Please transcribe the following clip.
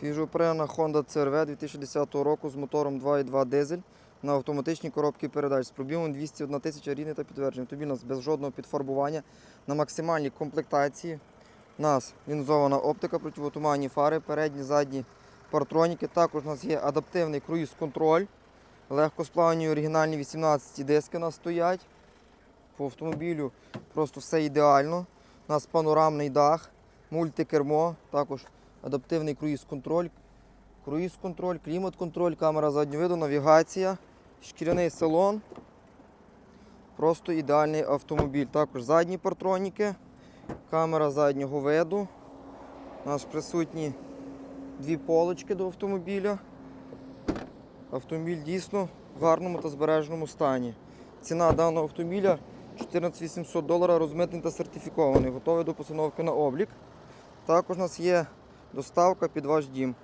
Свіжопрена Honda CRV 2010 року з мотором 2.2 дизель на автоматичній коробці передач з пробігом 201 тисяча рідний та підтверджений. Тобі нас без жодного підфарбування на максимальній комплектації. У нас лінзована оптика, противотуманні фари, передні, задні партроніки. Також у нас є адаптивний круїз-контроль. Легкосплавні оригінальні 18 диски у нас стоять. По автомобілю просто все ідеально. У нас панорамний дах, мультикермо, також адаптивний круїз-контроль, круїз-контроль, клімат-контроль, камера заднього виду, навігація, шкіряний салон. Просто ідеальний автомобіль. Також задні партроніки, камера заднього виду. У нас присутні дві полочки до автомобіля. Автомобіль дійсно в гарному та збереженому стані. Ціна даного автомобіля 14 800 доларів, розмитний та сертифікований, готовий до постановки на облік. Також у нас є доставка під ваш дім.